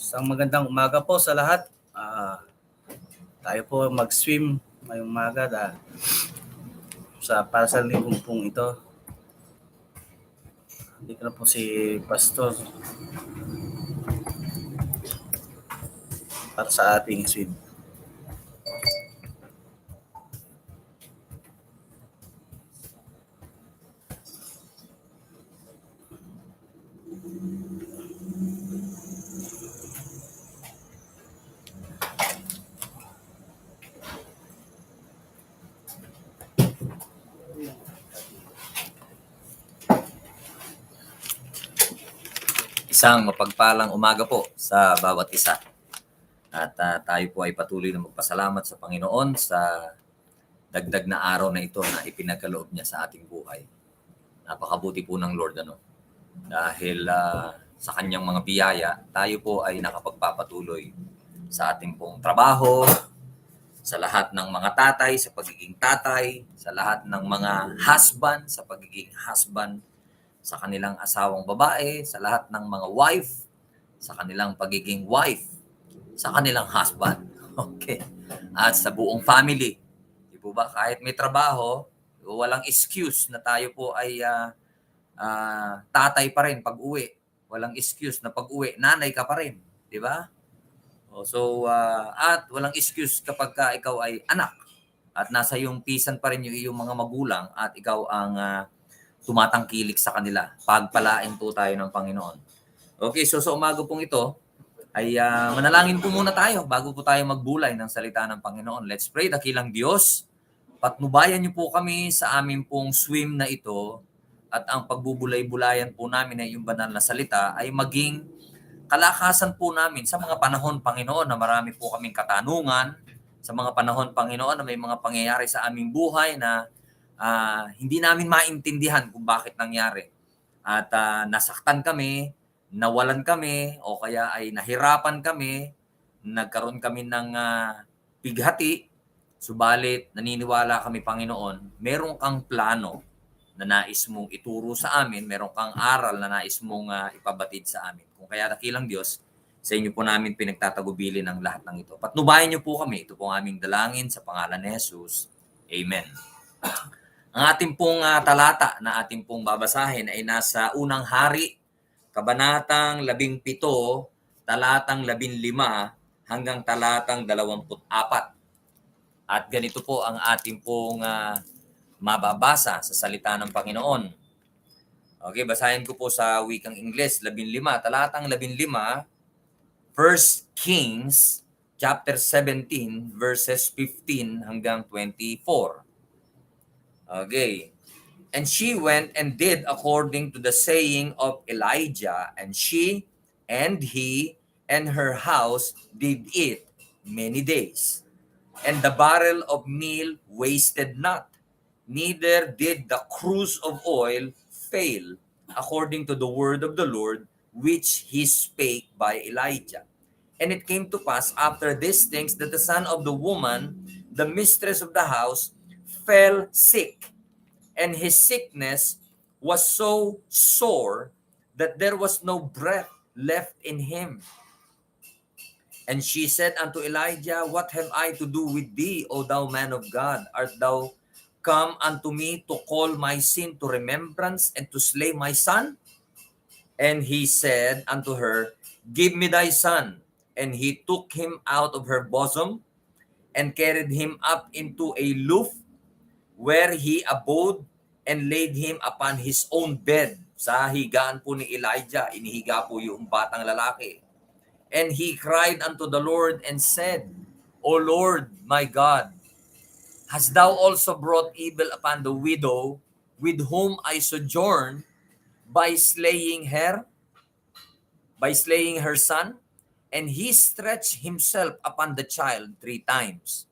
Isang magandang umaga po sa lahat. Ah, tayo po mag-swim ngayong umaga da, sa para sa linggong pong ito. Hindi na po si Pastor para sa ating swim. Isang mapagpalang umaga po sa bawat isa. At ah, tayo po ay patuloy na magpasalamat sa Panginoon sa dagdag na araw na ito na ipinagkaloob niya sa ating buhay. Napakabuti po ng Lord ano. Dahil ah, sa kanyang mga biyaya, tayo po ay nakapagpapatuloy sa ating pong trabaho, sa lahat ng mga tatay, sa pagiging tatay, sa lahat ng mga husband, sa pagiging husband, sa kanilang asawang babae, sa lahat ng mga wife, sa kanilang pagiging wife, sa kanilang husband. Okay. At sa buong family. Di po ba? Kahit may trabaho, walang excuse na tayo po ay ah, ah, tatay pa rin pag uwi. Walang excuse na pag uwi, nanay ka pa rin. Di ba? O, So, ah, at walang excuse kapag ka ikaw ay anak. At nasa iyong pisan pa rin yung iyong mga magulang at ikaw ang ah, tumatangkilik sa kanila. Pagpalain po tayo ng Panginoon. Okay, so sa umaga pong ito, ay ah, manalangin po muna tayo bago po tayo magbulay ng salita ng Panginoon. Let's pray, dakilang Diyos. Patnubayan niyo po kami sa aming pong swim na ito at ang pagbubulay-bulayan po namin ng iyong banal na salita ay maging kalakasan po namin sa mga panahon, Panginoon, na marami po kaming katanungan, sa mga panahon, Panginoon, na may mga pangyayari sa aming buhay na ah, hindi namin maintindihan kung bakit nangyari. At ah, nasaktan kami, nawalan kami, o kaya ay nahirapan kami, nagkaroon kami ng ah, bighati, subalit naniniwala kami, Panginoon, meron kang plano na nais mong ituro sa amin, meron kang aral na nais mong ah, ipabatid sa amin. Kung kaya dakilang Diyos, sa inyo po namin pinagtatagubilin ang lahat ng ito. Patnubayan niyo po kami. Ito po ang aming dalangin sa pangalan ni Jesus. Amen. Ang ating pong ah, talata na ating pong babasahin ay nasa unang hari, kabanatang 17, talatang 15 hanggang talatang 24. At ganito po ang ating pong ah, mababasa sa salita ng Panginoon. Okay, basahin ko po sa wikang Ingles, 15, talatang 15, First Kings chapter 17 verses 15 hanggang 24. Okay. And she went and did according to the saying of Elijah, and she and he and her house did eat many days. And the barrel of meal wasted not, neither did the cruse of oil fail, according to the word of the Lord, which he spake by Elijah. And it came to pass after these things that the son of the woman, the mistress of the house, fell sick. And his sickness was so sore that there was no breath left in him. And she said unto Elijah, What have I to do with thee, O thou man of God? Art thou come unto me to call my sin to remembrance and to slay my son? And he said unto her, Give me thy son. And he took him out of her bosom and carried him up into a loft where he abode and laid him upon his own bed. Sa higaan po ni Elijah, inihiga po yung batang lalaki. And he cried unto the Lord and said, O Lord, my God, hast thou also brought evil upon the widow with whom I sojourn by slaying her, by slaying her son? And he stretched himself upon the child three times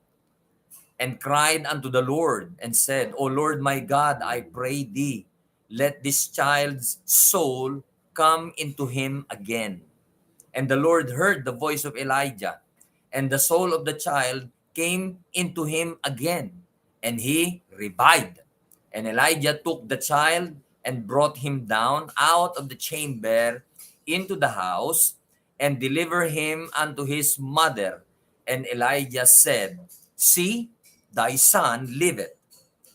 and cried unto the Lord and said, O Lord my God, I pray thee, let this child's soul come into him again. And the Lord heard the voice of Elijah, and the soul of the child came into him again, and he revived. And Elijah took the child and brought him down out of the chamber into the house, and delivered him unto his mother. And Elijah said, See, thy son liveth.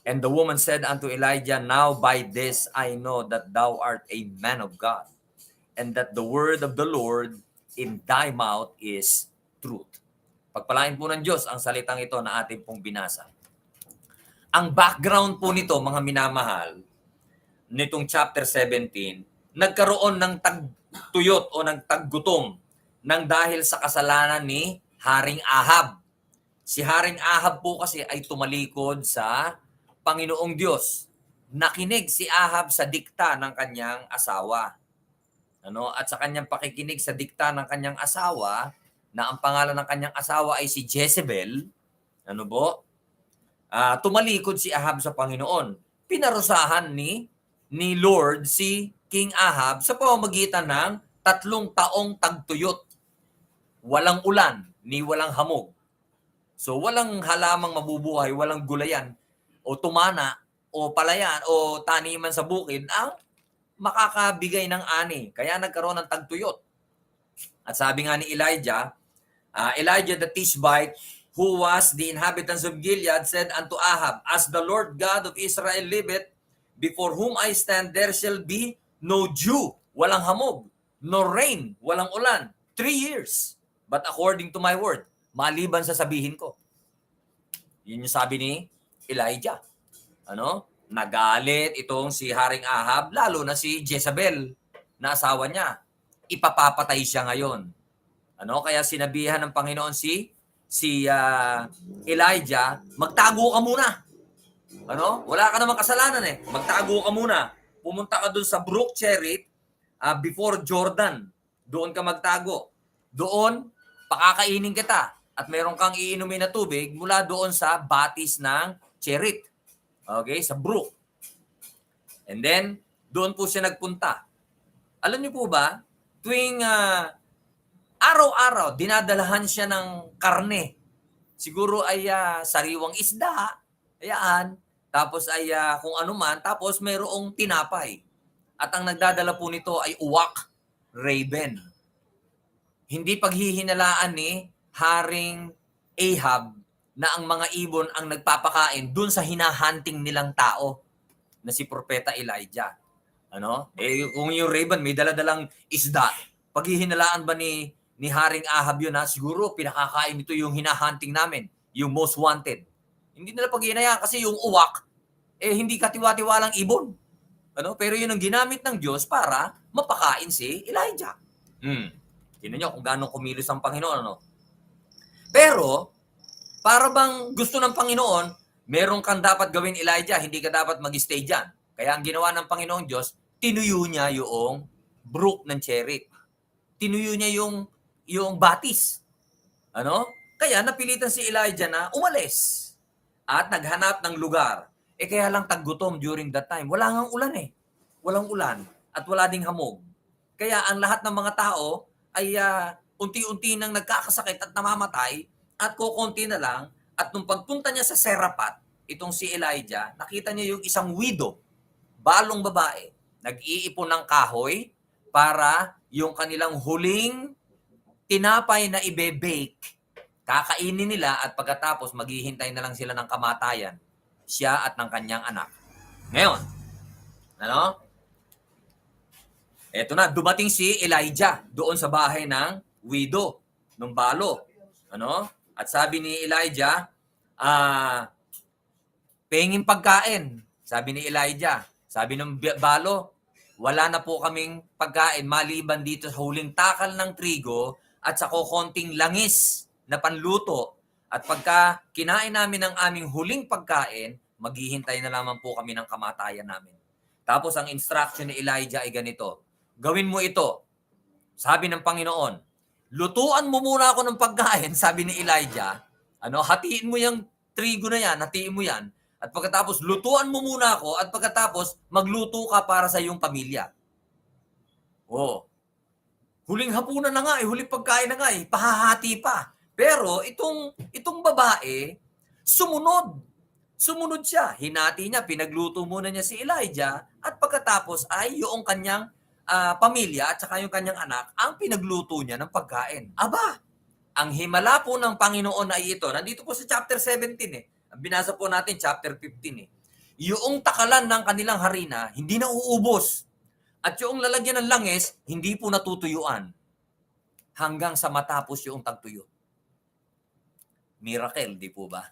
And the woman said unto Elijah, Now by this I know that thou art a man of God, and that the word of the Lord in thy mouth is truth. Pagpalain po ng Diyos ang salitang ito na ating pong binasa. Ang background po nito, mga minamahal, nitong chapter 17, nagkaroon ng tagtuyot o ng taggutom nang dahil sa kasalanan ni Haring Ahab. Si Haring Ahab po kasi ay tumalikod sa Panginoong Diyos. Nakinig si Ahab sa dikta ng kanyang asawa. Ano? At sa kanyang pakikinig sa dikta ng kanyang asawa, na ang pangalan ng kanyang asawa ay si Jezebel, ano po? Ah, tumalikod si Ahab sa Panginoon. Pinarusahan ni ni Lord si King Ahab sa pamamagitan ng tatlong taong tagtuyot. Walang ulan, ni walang hamog. So walang halamang mabubuhay, walang gulayan o tumana o palayan o taniman sa bukid ang makakabigay ng ani. Kaya nagkaroon ng tagtuyot. At sabi nga ni Elijah, uh, Elijah the Tishbite, who was the inhabitants of Gilead, said unto Ahab, As the Lord God of Israel liveth, before whom I stand, there shall be no dew, walang hamog, no rain, walang ulan, three years. But according to my word, maliban sa sabihin ko. Yun yung sabi ni Elijah. Ano? Nagalit itong si Haring Ahab, lalo na si Jezebel, na asawa niya. Ipapapatay siya ngayon. Ano? Kaya sinabihan ng Panginoon si si ah, Elijah, magtago ka muna. Ano? Wala ka namang kasalanan eh. Magtago ka muna. Pumunta ka dun sa Brook Cherith ah, before Jordan. Doon ka magtago. Doon, pakakainin kita. At meron kang iinumin na tubig mula doon sa batis ng Cherith. Okay? Sa brook. And then, doon po siya nagpunta. Alam niyo po ba, tuwing ah, araw-araw, dinadalahan siya ng karne. Siguro ay ah, sariwang isda, ayan, tapos ay ah, kung ano man, tapos mayroong tinapay. At ang nagdadala po nito ay uwak, raven. Hindi paghihinalaan ni Haring Ahab na ang mga ibon ang nagpapakain dun sa hinahunting nilang tao na si Propeta Elijah. Ano? Eh, kung yung raven may daladalang isda, paghihinalaan ba ni ni Haring Ahab yun ha? Siguro pinakakain nito yung hinahunting namin, yung most wanted. Hindi nila paghinayaan kasi yung uwak, eh hindi katiwa-tiwalang ibon. Ano? Pero yun ang ginamit ng Diyos para mapakain si Elijah. Hmm. Tingnan nyo kung gaano kumilos ang Panginoon. Ano? Pero, para bang gusto ng Panginoon, meron kang dapat gawin Elijah, hindi ka dapat mag-stay dyan. Kaya ang ginawa ng Panginoong Diyos, tinuyo niya yung brook ng Cherith. Tinuyo niya yung yung batis. Ano? Kaya napilitan si Elijah na umalis at naghanap ng lugar. Eh kaya lang taggutom during that time. Wala ngang ulan eh. Walang ulan at wala ding hamog. Kaya ang lahat ng mga tao ay ah, unti-unti nang nagkakasakit at namamatay at kukunti na lang at nung pagpunta niya sa Serapat, itong si Elijah, nakita niya yung isang widow, balong babae, nag-iipon ng kahoy para yung kanilang huling tinapay na ibe-bake, kakainin nila at pagkatapos maghihintay na lang sila ng kamatayan, siya at ng kanyang anak. Ngayon, ano? Eto na, dumating si Elijah doon sa bahay ng widow, ng balo. Ano? At sabi ni Elijah, ah, pengin pagkain. Sabi ni Elijah, sabi ng balo, wala na po kaming pagkain maliban dito sa huling takal ng trigo at sa kokonting langis na panluto. At pagka kinain namin ang aming huling pagkain, maghihintay na lamang po kami ng kamatayan namin. Tapos ang instruction ni Elijah ay ganito, gawin mo ito. Sabi ng Panginoon, lutuan mo muna ako ng pagkain, sabi ni Elijah. Ano, hatiin mo yung trigo na yan, hatiin mo yan. At pagkatapos, lutuan mo muna ako at pagkatapos, magluto ka para sa iyong pamilya. Oh. Huling hapunan na nga eh, huling pagkain na nga eh, pahahati pa. Pero itong itong babae, sumunod. Sumunod siya. Hinati niya, pinagluto muna niya si Elijah at pagkatapos ay yung kanyang ah, pamilya at saka yung kanyang anak ang pinagluto niya ng pagkain. Aba, ang himala po ng Panginoon ay ito. Nandito po sa chapter 17 eh. Binasa po natin chapter 15 eh. Yung takalan ng kanilang harina, hindi na uubos. At yung lalagyan ng langis, hindi po natutuyuan. Hanggang sa matapos yung tagtuyo. Miracle, di po ba?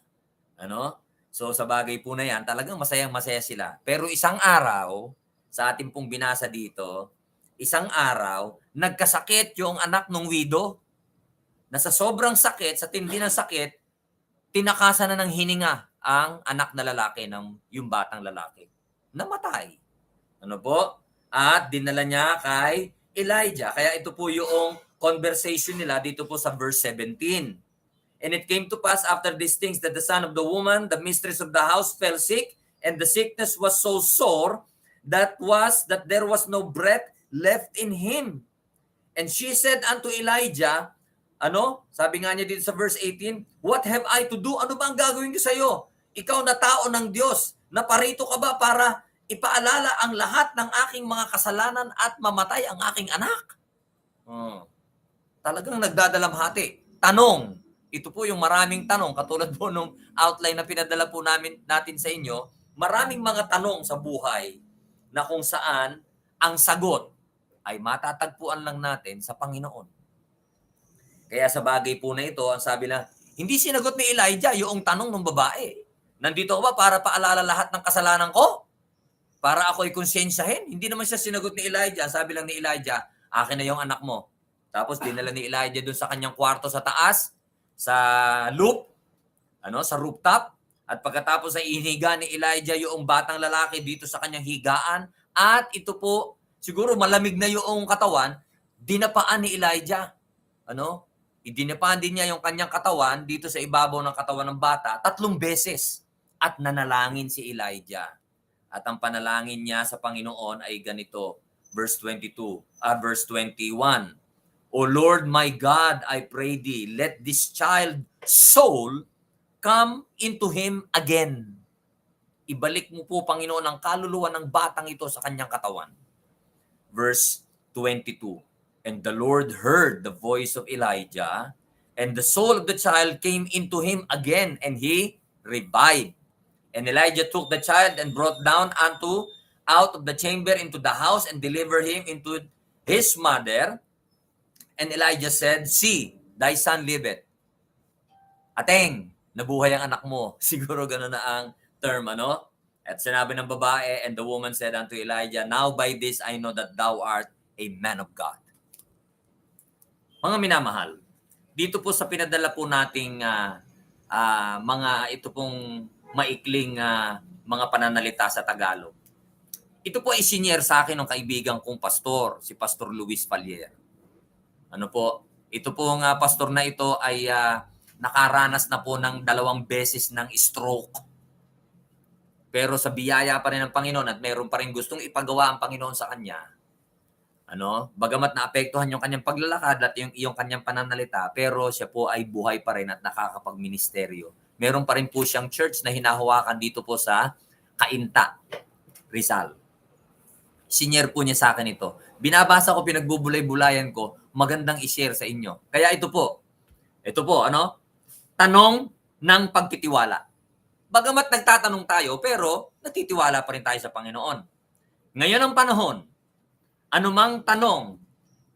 Ano? So sa bagay po na yan, talagang masayang masaya sila. Pero isang araw, sa ating pong binasa dito, isang araw, nagkasakit yung anak ng widow na sa sobrang sakit, sa tindi ng sakit, tinakasan na ng hininga ang anak na lalaki ng yung batang lalaki. Namatay. Ano po? At dinala niya kay Elijah. Kaya ito po yung conversation nila dito po sa verse 17. And it came to pass after these things that the son of the woman, the mistress of the house, fell sick, and the sickness was so sore that was that there was no breath left in him. And she said unto Elijah, ano? Sabi nga niya dito sa verse 18, What have I to do? Ano ba ang gagawin ko sa iyo? Ikaw na tao ng Diyos, naparito ka ba para ipaalala ang lahat ng aking mga kasalanan at mamatay ang aking anak? Hmm. Talagang nagdadalamhati. Tanong, ito po yung maraming tanong, katulad po nung outline na pinadala po namin natin sa inyo, maraming mga tanong sa buhay na kung saan ang sagot ay matatagpuan lang natin sa Panginoon. Kaya sa bagay po na ito, ang sabi na, hindi sinagot ni Elijah yung tanong ng babae. Nandito ka ba para paalala lahat ng kasalanan ko? Para ako ay konsensyahin? Hindi naman siya sinagot ni Elijah. Sabi lang ni Elijah, akin na yung anak mo. Tapos dinala ni Elijah dun sa kanyang kwarto sa taas, sa loop, ano, sa rooftop. At pagkatapos ay inihiga ni Elijah yung batang lalaki dito sa kanyang higaan. At ito po, siguro malamig na yung katawan, dinapaan ni Elijah. Ano? Idinapaan din niya yung kanyang katawan dito sa ibabaw ng katawan ng bata tatlong beses. At nanalangin si Elijah. At ang panalangin niya sa Panginoon ay ganito, verse 22, ah, verse 21. O Lord my God, I pray thee, let this child soul come into him again. Ibalik mo po, Panginoon, ang kaluluwa ng batang ito sa kanyang katawan. Verse 22. And the Lord heard the voice of Elijah, and the soul of the child came into him again, and he revived. And Elijah took the child and brought down unto out of the chamber into the house and delivered him into his mother. And Elijah said, See, thy son liveth. Ateng, nabuhay ang anak mo. Siguro gano'n na ang term, ano? At sinabi ng babae, and the woman said unto Elijah, Now by this I know that thou art a man of God. Mga minamahal, dito po sa pinadala po nating ah, ah, mga ito pong maikling ah, mga pananalita sa Tagalog. Ito po ay senior sa akin ng kaibigan kong pastor, si Pastor Luis Palier. Ano po, ito po nga pastor na ito ay ah, nakaranas na po ng dalawang beses ng stroke. Pero sa biyaya pa rin ng Panginoon at meron pa rin gustong ipagawa ang Panginoon sa kanya, ano, bagamat naapektuhan yung kanyang paglalakad at yung iyong kanyang pananalita, pero siya po ay buhay pa rin at nakakapagministeryo. Meron pa rin po siyang church na hinahawakan dito po sa Kainta, Rizal. Senior po niya sa akin ito. Binabasa ko, pinagbubulay-bulayan ko, magandang i-share sa inyo. Kaya ito po, ito po, ano? Tanong ng pagtitiwala. Bagamat nagtatanong tayo, pero natitiwala pa rin tayo sa Panginoon. Ngayon ang panahon, anumang tanong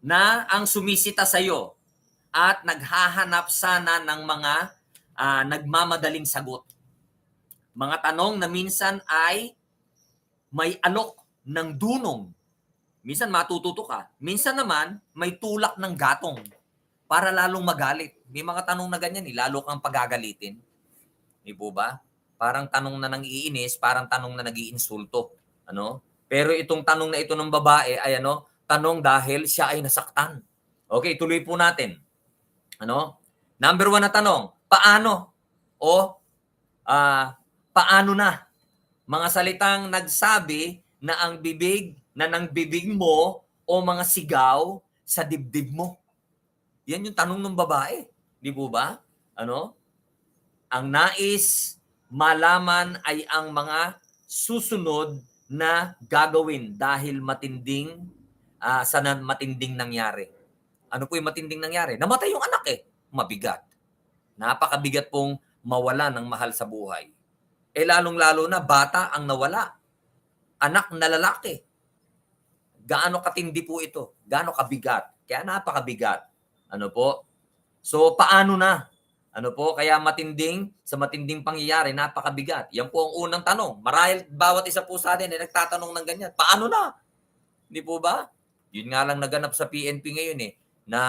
na ang sumisita sa iyo at naghahanap sana ng mga ah, nagmamadaling sagot. Mga tanong na minsan ay may alok ng dunong. Minsan matututo ka. Minsan naman may tulak ng gatong para lalong magalit. May mga tanong na ganyan, eh, lalo kang pagagalitin. Di ba? Parang tanong na nang iinis, parang tanong na nag-iinsulto. Ano? Pero itong tanong na ito ng babae ay ano, tanong dahil siya ay nasaktan. Okay, tuloy po natin. Ano? Number one na tanong, paano? O ah, paano na? Mga salitang nagsabi na ang bibig na ng bibig mo o mga sigaw sa dibdib mo. Yan yung tanong ng babae. Di po ba? Ano? Ang nais malaman ay ang mga susunod na gagawin dahil matinding ah, sa matinding nangyari. Ano po yung matinding nangyari? Namatay yung anak eh. Mabigat. Napakabigat pong mawala ng mahal sa buhay. Eh lalong-lalo na bata ang nawala. Anak na lalaki. Gaano katindi po ito? Gaano kabigat? Kaya napakabigat. Ano po? So paano na? Ano po? Kaya matinding, sa matinding pangyayari, napakabigat. Yan po ang unang tanong. Marahil bawat isa po sa atin ay nagtatanong ng ganyan. Paano na? Hindi po ba? Yun nga lang naganap sa PNP ngayon eh, na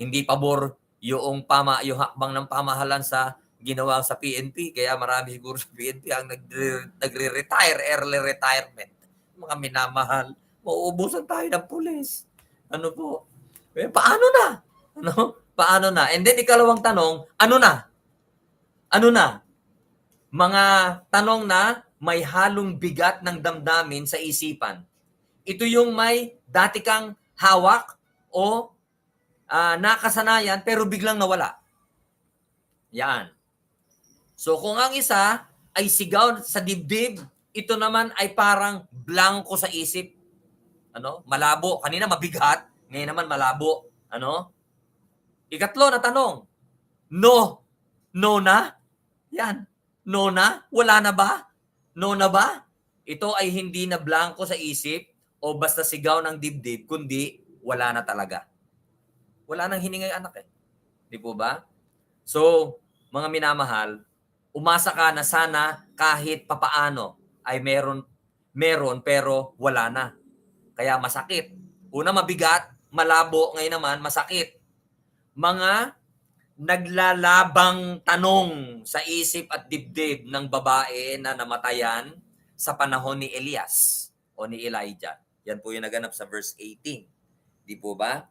hindi pabor yung pama yung hakbang ng pamahalan sa ginawa sa PNP kaya marami siguro sa PNP ang nagre- nagre-retire early retirement mga minamahal mauubusan tayo ng pulis ano po eh, paano na ano paano na and then ikalawang tanong ano na ano na mga tanong na may halong bigat ng damdamin sa isipan ito yung may dati kang hawak o ah, nakasanayan pero biglang nawala. Yan. So kung ang isa ay sigaw sa dibdib, ito naman ay parang blanco sa isip. Ano? Malabo. Kanina mabigat, ngayon naman malabo. Ano? Ikatlo na tanong. No. No na? Yan. No na? Wala na ba? No na ba? Ito ay hindi na blanco sa isip o basta sigaw ng dibdib, kundi wala na talaga. Wala nang hiningay anak eh. Di po ba? So, mga minamahal, umasa ka na sana kahit papaano ay meron meron pero wala na. Kaya masakit. Una mabigat, malabo, ngayon naman masakit. Mga naglalabang tanong sa isip at dibdib ng babae na namatayan sa panahon ni Elias o ni Elijah. Yan po yung naganap sa verse 18. Di po ba?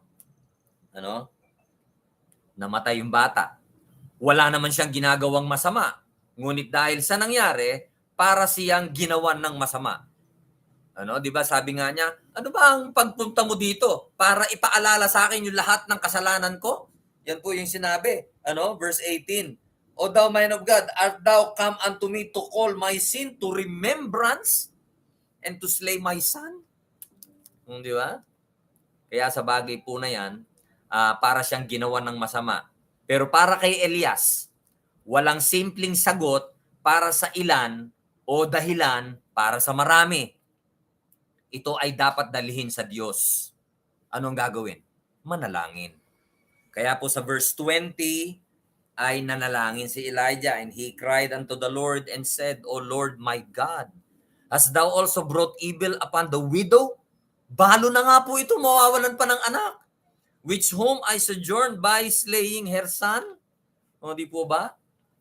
Ano? Namatay yung bata. Wala naman siyang ginagawang masama. Ngunit dahil sa nangyari, para siyang ginawan ng masama. Ano, 'di ba? Sabi nga niya, ano ba ang pagpunta mo dito para ipaalala sa akin yung lahat ng kasalanan ko? Yan po yung sinabi. Ano, verse 18. O thou man of God, art thou come unto me to call my sin to remembrance and to slay my son? Hmm, di ba? Kaya sa bagay po na yan, ah, para siyang ginawa ng masama. Pero para kay Elias, walang simpleng sagot para sa ilan o dahilan para sa marami. Ito ay dapat dalhin sa Diyos. Anong gagawin? Manalangin. Kaya po sa verse 20 ay nanalangin si Elijah and he cried unto the Lord and said, O Lord my God, hast thou also brought evil upon the widow? Balo na nga po ito, mawawalan pa ng anak. Which whom I sojourned by slaying her son? O di po ba?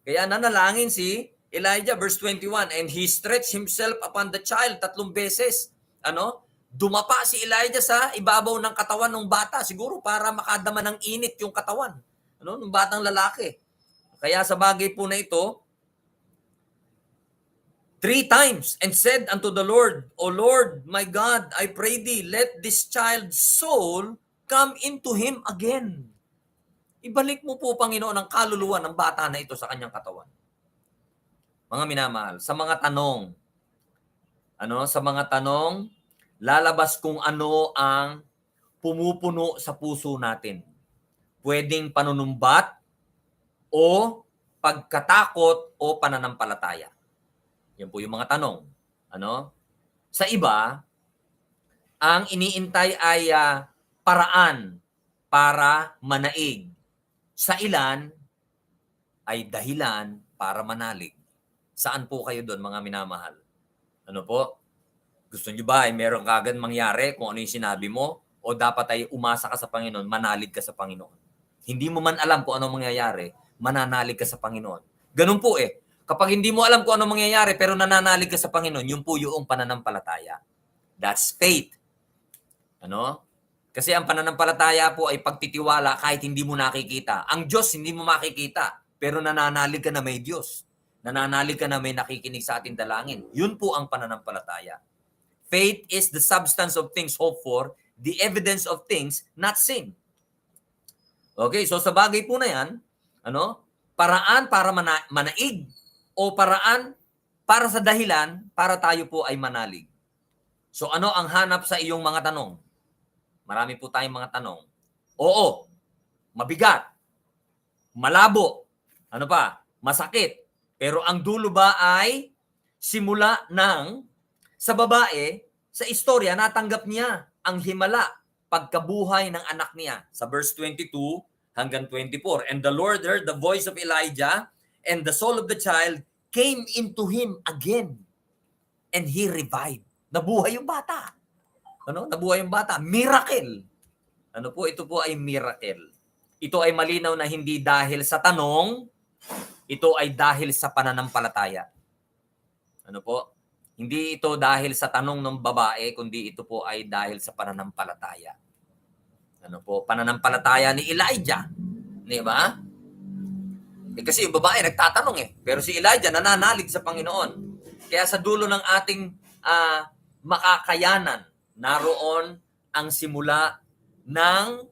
Kaya nanalangin si Elijah, verse 21, and he stretched himself upon the child tatlong beses. Ano? Dumapa si Elijah sa ibabaw ng katawan ng bata, siguro para makadama ng init yung katawan. Ano? Ng batang lalaki. Kaya sa bagay po na ito, three times and said unto the Lord, O Lord, my God, I pray thee, let this child's soul come into him again. Ibalik mo po, Panginoon, ang kaluluwa ng bata na ito sa kanyang katawan. Mga minamahal, sa mga tanong, ano, sa mga tanong, lalabas kung ano ang pumupuno sa puso natin. Pwedeng panunumbat o pagkatakot o pananampalataya. Yan po yung mga tanong. Ano? Sa iba, ang iniintay ay ah, paraan para manaig. Sa ilan ay dahilan para manalig. Saan po kayo doon mga minamahal? Ano po? Gusto niyo ba ay meron kagad mangyari kung ano yung sinabi mo? O dapat ay umasa ka sa Panginoon, manalig ka sa Panginoon? Hindi mo man alam kung ano mangyayari, mananalig ka sa Panginoon. Ganun po eh. Kapag hindi mo alam kung ano mangyayari pero nananalig ka sa Panginoon, yun po yung pananampalataya. That's faith. Ano? Kasi ang pananampalataya po ay pagtitiwala kahit hindi mo nakikita. Ang Diyos hindi mo makikita, pero nananalig ka na may Diyos. Nananalig ka na may nakikinig sa ating dalangin. Yun po ang pananampalataya. Faith is the substance of things hoped for, the evidence of things not seen. Okay, so sa bagay po na yan, ano, paraan para mana- manaig o paraan para sa dahilan para tayo po ay manalig. So ano ang hanap sa iyong mga tanong? marami po tayong mga tanong. Oo, mabigat, malabo, ano pa, masakit. Pero ang dulo ba ay simula ng sa babae, sa istorya, natanggap niya ang himala pagkabuhay ng anak niya. Sa verse 22 hanggang 24. And the Lord heard the voice of Elijah, and the soul of the child came into him again. And he revived. Nabuhay yung bata. Ano? Nabuhay yung bata. Miracle. Ano po? Ito po ay miracle. Ito ay malinaw na hindi dahil sa tanong, ito ay dahil sa pananampalataya. Ano po? Hindi ito dahil sa tanong ng babae, kundi ito po ay dahil sa pananampalataya. Ano po? Pananampalataya ni Elijah. Di ba? Eh, kasi yung babae nagtatanong eh. Pero si Elijah nananalig sa Panginoon. Kaya sa dulo ng ating ah, makakayanan, naroon ang simula ng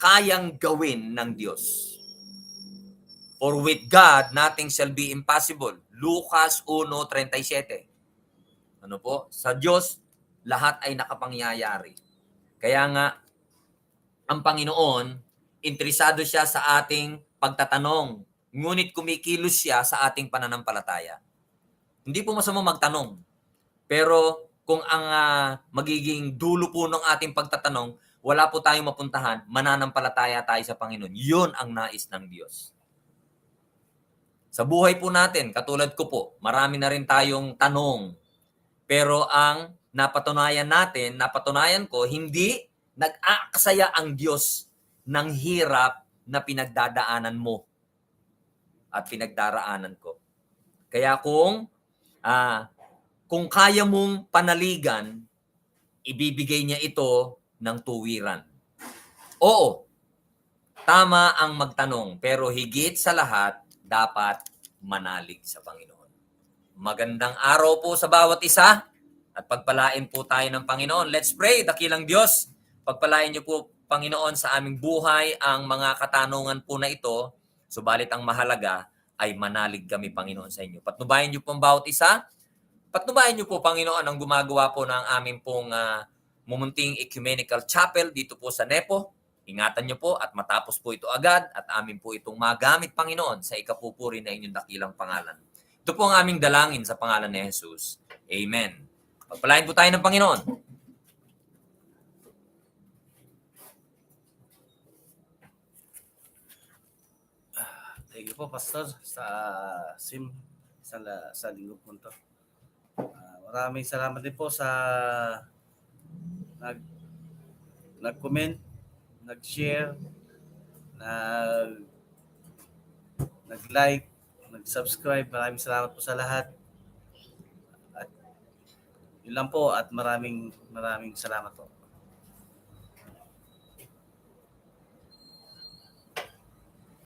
kayang gawin ng Diyos. For with God, nothing shall be impossible. Lucas 1.37 Ano po? Sa Diyos, lahat ay nakapangyayari. Kaya nga, ang Panginoon, interesado siya sa ating pagtatanong. Ngunit kumikilos siya sa ating pananampalataya. Hindi po masama magtanong. Pero kung ang ah, magiging dulo po ng ating pagtatanong, wala po tayong mapuntahan, mananampalataya tayo sa Panginoon. Yun ang nais ng Diyos. Sa buhay po natin, katulad ko po, marami na rin tayong tanong. Pero ang napatunayan natin, napatunayan ko, hindi nag-aaksaya ang Diyos ng hirap na pinagdadaanan mo at pinagdaraanan ko. Kaya kung ah, kung kaya mong panaligan, ibibigay niya ito ng tuwiran. Oo, tama ang magtanong, pero higit sa lahat, dapat manalig sa Panginoon. Magandang araw po sa bawat isa at pagpalain po tayo ng Panginoon. Let's pray, dakilang Diyos. Pagpalain niyo po, Panginoon, sa aming buhay ang mga katanungan po na ito. Subalit ang mahalaga ay manalig kami, Panginoon, sa inyo. Patnubayan niyo po ang bawat isa. Patnubayan niyo po, Panginoon, ang gumagawa po ng aming pong ah, mumunting ecumenical chapel dito po sa Nepo. Ingatan niyo po at matapos po ito agad at amin po itong magamit, Panginoon, sa ikapupuri na inyong dakilang pangalan. Ito po ang aming dalangin sa pangalan ni Jesus. Amen. Pagpalain po tayo ng Panginoon. Thank you po, Pastor, sa sim sa, sa linggo po ito. Ah, maraming salamat din po sa nag nag-comment, nag-share, nag nag-like, nag-subscribe. Maraming salamat po sa lahat. At yun lang po at maraming maraming salamat po.